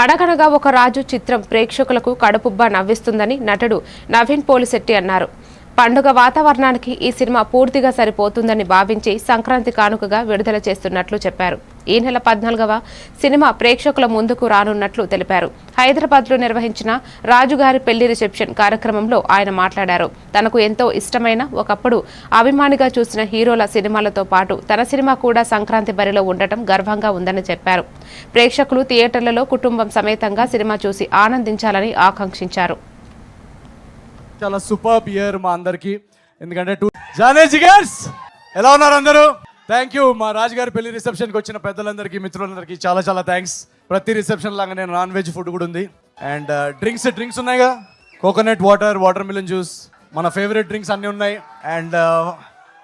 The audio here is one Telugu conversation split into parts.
అడగనగా ఒక రాజు చిత్రం ప్రేక్షకులకు కడుపుబ్బా నవ్విస్తుందని నటుడు నవీన్ పోలిశెట్టి అన్నారు. పండుగ వాతావరణానికి ఈ సినిమా పూర్తిగా సరిపోతుందని భావించి సంక్రాంతి కానుకగా విడుదల చేస్తున్నట్లు చెప్పారు. ఈ నెల పద్నాలుగవ సినిమా ప్రేక్షకుల ముందుకు రానున్నట్లు తెలిపారు. హైదరాబాద్లో నిర్వహించిన రాజుగారి పెళ్ళి రిసెప్షన్ కార్యక్రమంలో ఆయన మాట్లాడారు. తనకు ఎంతో ఇష్టమైన ఒకప్పుడు అభిమానిగా చూసిన హీరోల సినిమాలతో పాటు తన సినిమా కూడా సంక్రాంతి బరిలో ఉండటం గర్వంగా ఉందని చెప్పారు. ప్రేక్షకులు థియేటర్లలో కుటుంబం సమేతంగా సినిమా చూసి ఆనందించాలని ఆకాంక్షించారు. చాలా సూపర్ ఇయర్ మా అందరికి. ఎందుకంటే టూ జానే జిగర్స్ ఎలా ఉన్నారు అందరూ? థ్యాంక్ యూ మా రాజుగారి పెళ్ళి రిసెప్షన్కి వచ్చిన పెద్దలందరికీ మిత్రులందరికీ చాలా చాలా థ్యాంక్స్ ప్రతి రిసెప్షన్ లాగా నేను నాన్ వెజ్ ఫుడ్ కూడా ఉంది. అండ్ డ్రింక్స్ డ్రింక్స్ ఉన్నాయిగా? Coconut water water melon juice మన ఫేవరెట్ డ్రింక్స్ అన్నీ ఉన్నాయి. అండ్ uh,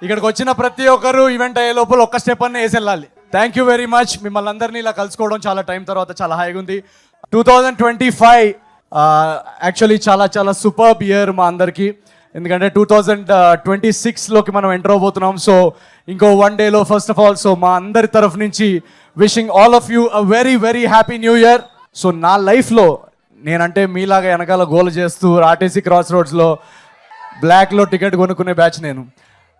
ఇక్కడికి వచ్చిన ప్రతి ఒక్కరు ఈవెంట్ అయ్యే లోపల ఒక్క స్టెప్ అన్నీ వేసి వెళ్ళాలి. థ్యాంక్ యూ వెరీ మచ్ మిమ్మల్ని అందరినీ ఇలా కలుసుకోవడం చాలా టైం తర్వాత చాలా హాయిగా ఉంది. Two thousand twenty five actually చాలా చాలా సూపర్ ఇయర్ మా అందరికి. ఎందుకంటే టూ థౌజండ్ ట్వంటీ సిక్స్లోకి మనం ఎంటర్ అవబోతున్నాం సో ఇంకో వన్ డేలో ఫస్ట్ ఆఫ్ ఆల్ సో మా అందరి తరఫు నుంచి wishing all of you a very very happy new year so నా లైఫ్లో నేనంటే మీలాగా వెనకాల గోల్ చేస్తూ ఆర్టీసీ క్రాస్ రోడ్స్లో బ్లాక్లో టికెట్ కొనుక్కునే బ్యాచ్ నేను.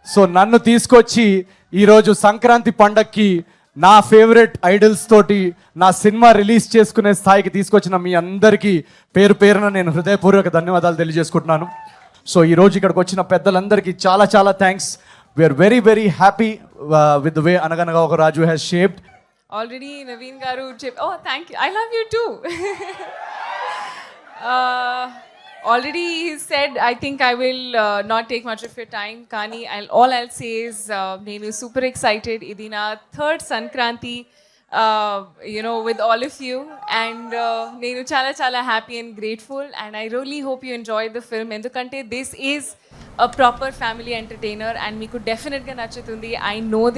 సో నన్ను తీసుకొచ్చి ఈరోజు సంక్రాంతి పండక్కి నా ఫేవరెట్ ఐడల్స్ తోటి నా సినిమా రిలీజ్ చేసుకునే స్థాయికి తీసుకొచ్చిన మీ అందరికీ పేరు పేరున నేను హృదయపూర్వక ధన్యవాదాలు తెలియజేసుకుంటున్నాను. సో ఈరోజు ఇక్కడికి వచ్చిన పెద్దలందరికీ చాలా చాలా thanks we are very very happy with way Anaganaga Oka Raju has shaped already Naveen garu చెప్ ఓ thank you I love you too Already he said, I think I will uh, not take much of your time, Kani. I'll, all I'll say is, uh, Nenu super excited. Idina, third Sankranti, uh, you know, with all of you. And uh, Nenu chala chala happy and grateful. And I really hope you enjoyed the film. Endukante, this is a proper family entertainer. And Miku definitely nachutundi. I know